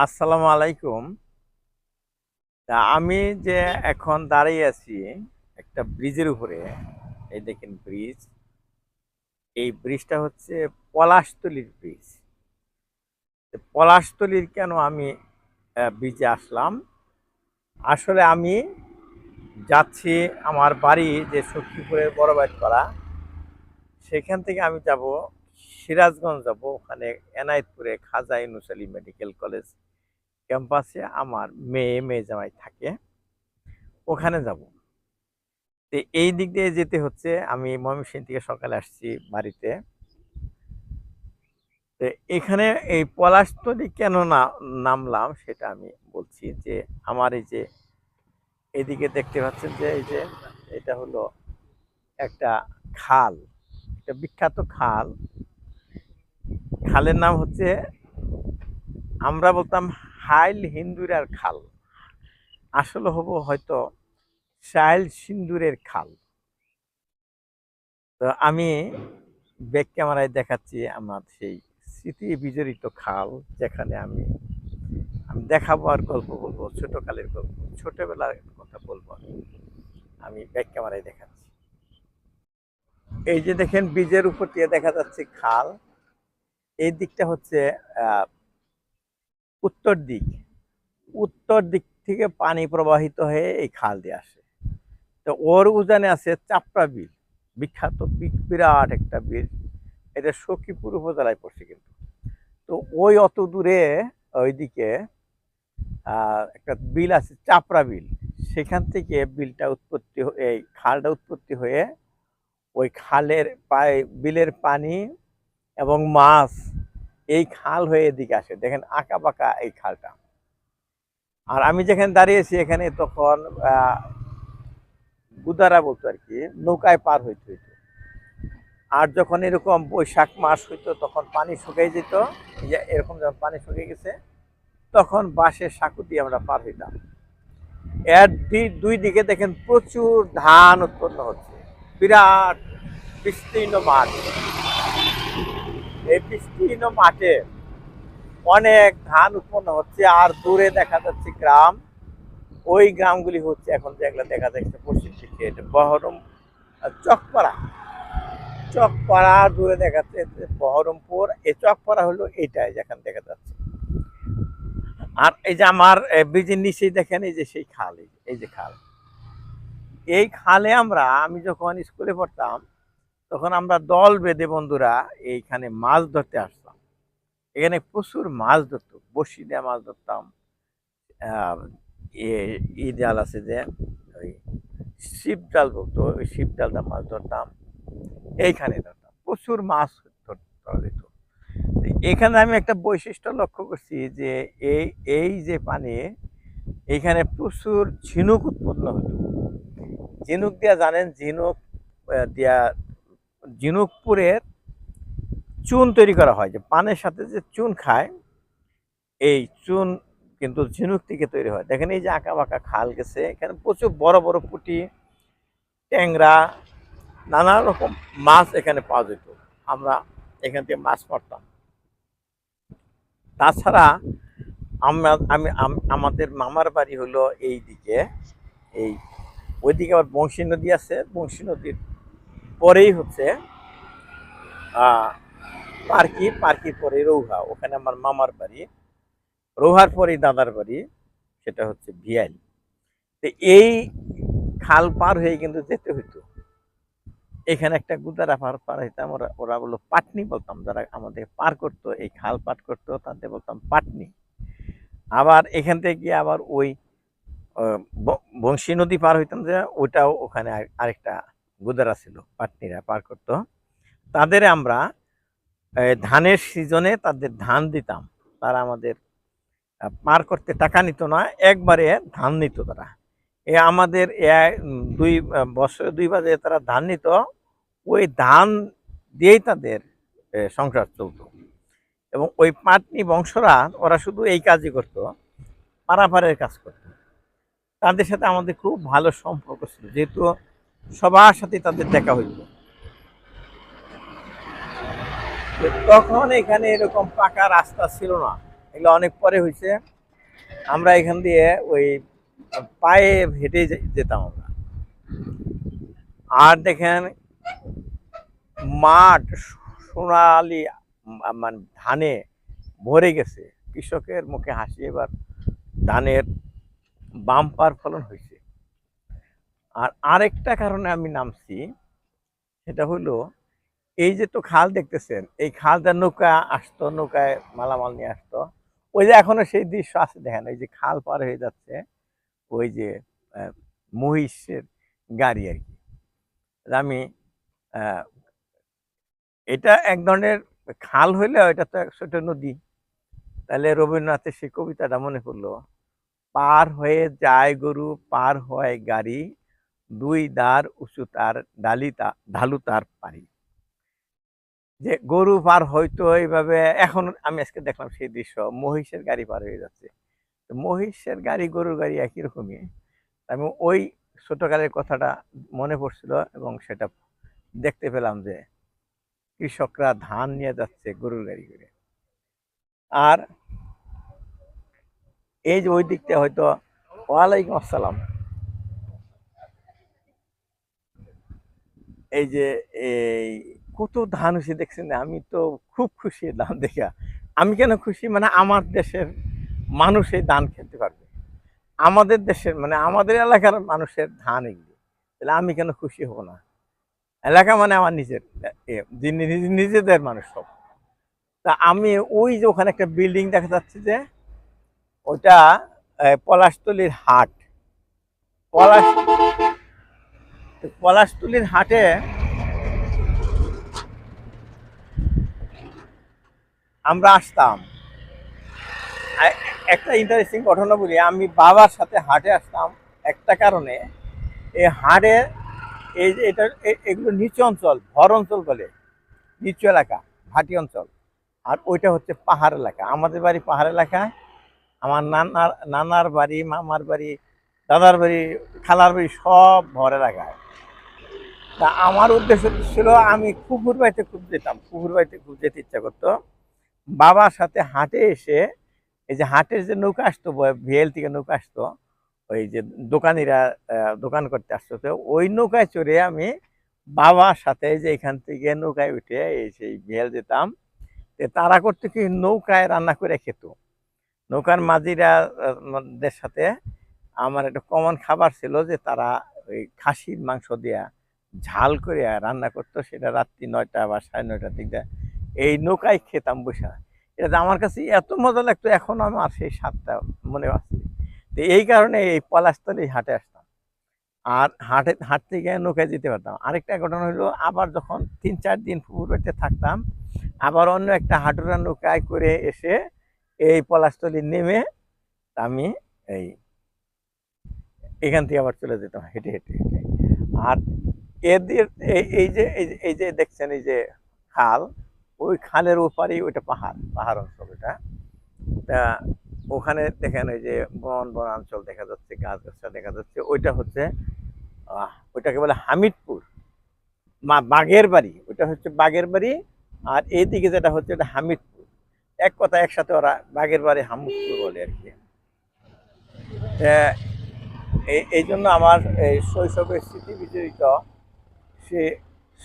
আসসালামু আলাইকুম। তা আমি যে এখন দাঁড়িয়ে আছি একটা ব্রিজের উপরে, এই দেখেন ব্রিজ। এই ব্রিজটা হচ্ছে পলাশতলির ব্রিজ। পলাশতলির কেন আমি ব্রিজে আসলাম? আসলে আমি যাচ্ছি আমার বাড়ি যে শক্তিপুরের বড় করা সেখান থেকে আমি যাব সিরাজগঞ্জ যাব, ওখানে এনায়েতপুরে খাজা ইউনুস মেডিকেল কলেজ ক্যাম্পাসে আমার মেয়ে মেয়ে জামাই থাকে, ওখানে যাব। তো এই দিক দিয়ে যেতে হচ্ছে, আমি ময়মনসিংহ থেকে সকালে আসছি বাড়িতে। তো এখানে এই পলাশতলি কেন না, নামলাম সেটা আমি বলছি যে, আমার এই যে, এদিকে দেখতে পাচ্ছেন যে, এই যে, এটা হলো একটা খাল, একটা বিখ্যাত খাল। খালের নাম হচ্ছে, আমরা বলতাম হাইল হিন্দুরার খাল। আসলে হব হয়তো শাইল সিন্দুরের খাল। তো আমি ব্যাক ক্যামেরায় দেখাচ্ছি আমার সেই স্মৃতি বিজড়িত খাল, যেখানে আমি আমি দেখাবো আর গল্প বলব, ছোটকালের গল্প, ছোটবেলার কথা বলব আমি। আমি ব্যাক ক্যামেরায় দেখাচ্ছি। এই যে দেখেন বীজের উপর দিয়ে দেখা যাচ্ছে খাল। এই দিকটা হচ্ছে উত্তর দিক। উত্তর দিক থেকে পানি প্রবাহিত হয়ে এই খাল দিয়ে আসে। তো ওর উজানে আছে চাপড়া বিল। বিখ্যাত বিরাট একটা বিল। এটা সখীপুর উপজেলায় পড়ছে কিন্তু। তো ওই অত দূরে, ওইদিকে একটা বিল আছে, চাপড়া বিল। সেখান থেকে বিলটা উৎপত্তি এই খালটা উৎপত্তি হয়ে ওই খালের পায়ে, বিলের পানি এবং মাছ এই খাল হয়ে এদিকে আসে। দেখেন আঁকা বাঁকা এই খালটা। আর আমি যেখানে দাঁড়িয়েছি এখানে তখন গুদারা বলতো আর কি, নৌকায় পার হইতে হইতো। আর যখন এরকম বৈশাখ মাস হইতো, তখন পানি শুকিয়ে যেত। এরকম যখন পানি শুকিয়ে গেছে, তখন বাঁশের সাঁকু দিয়ে আমরা পার হইতাম। এর দুই দিকে দেখেন প্রচুর ধান উৎপন্ন হচ্ছে। বিরাট বিস্তীর্ণ মাঠ। এই বিস্তীর্ণ মাঠে অনেক ধান উৎপন্ন হচ্ছে আর দূরে দেখা যাচ্ছে গ্রাম। ওই গ্রামগুলি হচ্ছে এখন যেগুলো দেখা যাচ্ছে পশ্চিম দিকে, এটা বহরম চকপাড়া। চকপাড়া দূরে দেখা যাচ্ছে বহরমপুর। এই চকপাড়া হলো এইটাই যেখানে দেখা যাচ্ছে। আর এই যে আমার ব্রিজের নিচেই দেখেন, এই যে সেই খাল, এই যে খাল। এই খালে আমরা, আমি যখন স্কুলে পড়তাম তখন আমরা দল বেঁধে বন্ধুরা এইখানে মাছ ধরতে আসতাম। এখানে প্রচুর মাছ ধরতো বসি দিয়ে মাছ ধরতাম। ই জাল আছে যে, ওই শিব জাল বলতো, ওই শিব জালটা মাছ ধরতাম। এইখানে ধরতাম, প্রচুর মাছ ধর- যেত। এখানে আমি একটা বৈশিষ্ট্য লক্ষ্য করছি যে, এই এই যে পানি এইখানে প্রচুর ঝিনুক উৎপন্ন হতো। ঝিনুক দিয়া জানেন, ঝিনুক দিয়া ঝিনুকপুরের চুন তৈরি করা হয়, যে পানের সাথে যে চুন খায়, এই চুন কিন্তু ঝিনুক থেকে তৈরি হয়। দেখেন এই যে আঁকা বাঁকা খাল গেছে, এখানে প্রচুর বড় বড় পুঁটি, ট্যাংরা, নানা রকম মাছ এখানে পাওয়া যেত। আমরা এখান থেকে মাছ মারতাম। তাছাড়া আমরা, আমি আমাদের মামার বাড়ি হলো এই দিকে এই, ওইদিকে আবার বংশী নদী আছে, বংশী নদীর পরেই হচ্ছে পার্কি পার্কির পরে রৌহা, ওখানে আমার মামার বাড়ি। রৌহার পরেই দাদার বাড়ি, সেটা হচ্ছে ভিয়াইল তো এই খাল পার হয়ে কিন্তু যেতে হইতো। এখানে একটা গুদারা পার পার হইতাম, ওরা ওরা বলল, পাটনি বলতাম, যারা আমাদের পার করতো, এই খাল পার করতো, তাদের বলতাম, পাটনি। আবার এখান থেকে গিয়ে আবার ওই বংশী নদী পার হইতাম যে ওটাও ওখানে আর- আরেকটা গুদারা ছিল, পাটনিরা পার করতো। তাদের আমরা ধানের সিজনে তাদের ধান দিতাম। তারা আমাদের পার করতে টাকা নিত না, একবারে ধান নিত তারা। এ, আমাদের দুই বছরে দুই বাজে তারা ধান নিত, ওই ধান দিয়েই তাদের সংসার চলতো। এবং ওই পাটনি বংশরা, ওরা শুধু এই কাজই করতো, পারাপারের কাজ করতো। তাদের সাথে আমাদের খুব ভালো সম্পর্ক ছিল, যেহেতু সবার সাথে তাদের দেখা হইত তো তখন এখানে এরকম পাকা রাস্তা ছিল না। এগুলো অনেক পরে হয়েছে আমরা এখান দিয়ে ওই পায়ে হেঁটে যেতাম আমরা। আর দেখেন মাঠ সোনালি মানে ধানে ভরে গেছে। কৃষকের মুখে হাসি, এবার ধানের বাম্পার ফলন হয়েছে আর আরেকটা কারণে আমি নামছি, সেটা হলো এই যে তো খাল দেখতেছেন, এই খালটা নৌকা আসতো, নৌকায় মালামাল নিয়ে আসতো। ওই যে এখনও সেই দৃশ্য আছে, দেখেন, ওই যে খাল পার হয়ে যাচ্ছে, ওই যে মহিষের গাড়ি আর কি। আমি এটা এক ধরনের খাল হইলে এটা তো ছোট নদী। তাহলে রবীন্দ্রনাথের সেই কবিতাটা মনে পড়ল, পার হয়ে যায় গরু, পার হয় গাড়ি দুই দাঁড় উঁচু তার ডালি তা, ঢালু তার পারি যে গরু পার হয়তো এইভাবে, এখন আমি আজকে দেখলাম সেই দৃশ্য, মহিষের গাড়ি পার হয়ে যাচ্ছে। মহিষের গাড়ি, গরুর গাড়ি একই রকমই। আমি ওই ছোটকালের কথাটা মনে পড়ছিল এবং সেটা দেখতে পেলাম যে কৃষকরা ধান নিয়ে যাচ্ছে গরুর গাড়ি করে। আর এই যে ওই দিকটা হয়তো, ওয়ালাইকুম আসসালাম। এই যে, এই কত ধান হয়েছে দেখছেন? আমি তো খুব খুশি ধান দেখা। আমি কেন খুশি? মানে আমার দেশের মানুষ এই ধান খেতে পারবে। আমাদের দেশের মানে আমাদের এলাকার মানুষের ধান এগুলি তাহলে আমি কেন খুশি হব না? এলাকা মানে আমার নিজের নিজ- নিজেদের মানুষ সব। তা আমি ওই যে ওখানে একটা বিল্ডিং দেখা যাচ্ছে যে ওটা পলাশতলির হাট। পলাশ পলাশতলির হাটে আমরা আসতাম। একটা ইন্টারেস্টিং ঘটনা বলি, আমি বাবার সাথে হাটে আসতাম। একটা কারণে এই হাটে এই যে এটা এগুলো নিচু অঞ্চল, ভর অঞ্চল বলে, নিচু এলাকা ভাটি অঞ্চল। আর ওইটা হচ্ছে পাহাড় এলাকা। আমাদের বাড়ি পাহাড় এলাকায় আমার নানার নানার বাড়ি, মামার বাড়ি, দাদার বাড়ি, খালার বাড়ি সব ভর এলাকায় তা আমার উদ্দেশ্য ছিল আমি কুকুর বাড়িতে খুব যেতাম, কুকুর বাড়িতে খুব যেতে ইচ্ছা করতো। বাবার সাথে হাটে এসে এই যে হাটের যে নৌকা আসতো ভিএল থেকে নৌকা আসতো, ওই যে দোকানিরা দোকান করতে আসতো, তো ওই নৌকায় চড়ে আমি বাবার সাথে যে এখান থেকে নৌকায় উঠে এই সেই ভিএল যেতাম। তারা করতে কি নৌকায় রান্না করে খেত। নৌকার মাঝিরা দের সাথে আমার একটা কমন খাবার ছিল যে তারা ওই খাসির মাংস দিয়া ঝাল করে রান্না করতো, সেটা রাত্রি নয়টা বা সাড়ে নয়টার দিকটা এই নৌকায় খেতাম বসে। এটা আমার কাছে এত মজা লাগতো, এখন আমার সেই স্বাদটা মনে আছে তো এই কারণে এই পলাশতলি হাটে আসতাম। আর হাটে হাট থেকে নৌকায় যেতে পারতাম। আরেকটা ঘটনা হলো, আবার যখন তিন চার দিন পুকুর বাড়িতে থাকতাম, আবার অন্য একটা হাঁটুরা নৌকায় করে এসে এই পলাশতলি নেমে আমি এই এখান থেকে আবার চলে যেতাম, হেঁটে হেঁটে হেঁটে। আর এদের এই যে, এই যে- দেখছেন, এই যে খাল, ওই খালের ওপারেই ওইটা পাহাড় পাহাড় অঞ্চল এটা। তা ওখানে দেখেন ওই যে বন বনাঞ্চল দেখা যাচ্ছে গাছ গাছটা দেখা যাচ্ছে। ওইটা হচ্ছে ওইটাকে বলে হামিদপুর। মা, বাঘের বাড়ি, ওইটা হচ্ছে বাঘের বাড়ি। আর এইদিকে যেটা হচ্ছে, এটা হামিদপুর। এক কথা একসাথে ওরা বাঘের বাড়ি হামিদপুর বলে আর কি। এই এই জন্য আমার এই শৈশবের স্মৃতি বিজড়িত সে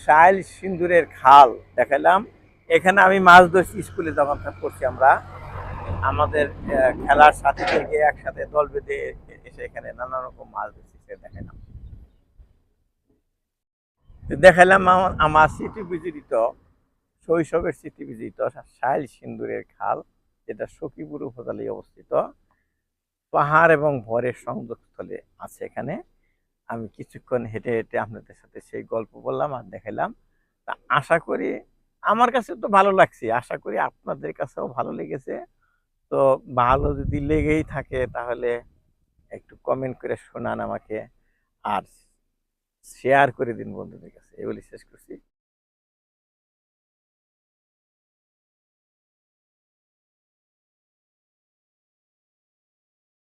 শাইল সিন্দুরের খাল দেখালাম এখানে আমি মাছ ধরছি, স্কুলে যখন করছি আমরা। আমাদের খেলার সাথে থেকে একসাথে দল বেঁধে এসে এখানে নানা রকম মাছ ধরছি, সে দেখালাম দেখালাম আমার আমার স্মৃতি বিজড়িত শৈশবের স্মৃতি বিজড়িত শাইল সিন্দুরের খাল, যেটা সখীপুর উপজেলায় অবস্থিত। পাহাড় এবং ভরের সংযোগস্থলে আছে এখানে। আমি কিছুক্ষণ হেঁটে হেঁটে আপনাদের সাথে সেই গল্প বললাম আর দেখালাম তা আশা করি আমার কাছে তো ভালো লাগছে, আশা করি আপনাদের কাছেও ভালো লেগেছে। তো ভালো যদি লেগেই থাকে তাহলে একটু কমেন্ট করে শোনান আমাকে আর শেয়ার করে দিন বন্ধুদের কাছে। এগুলি শেষ করছি।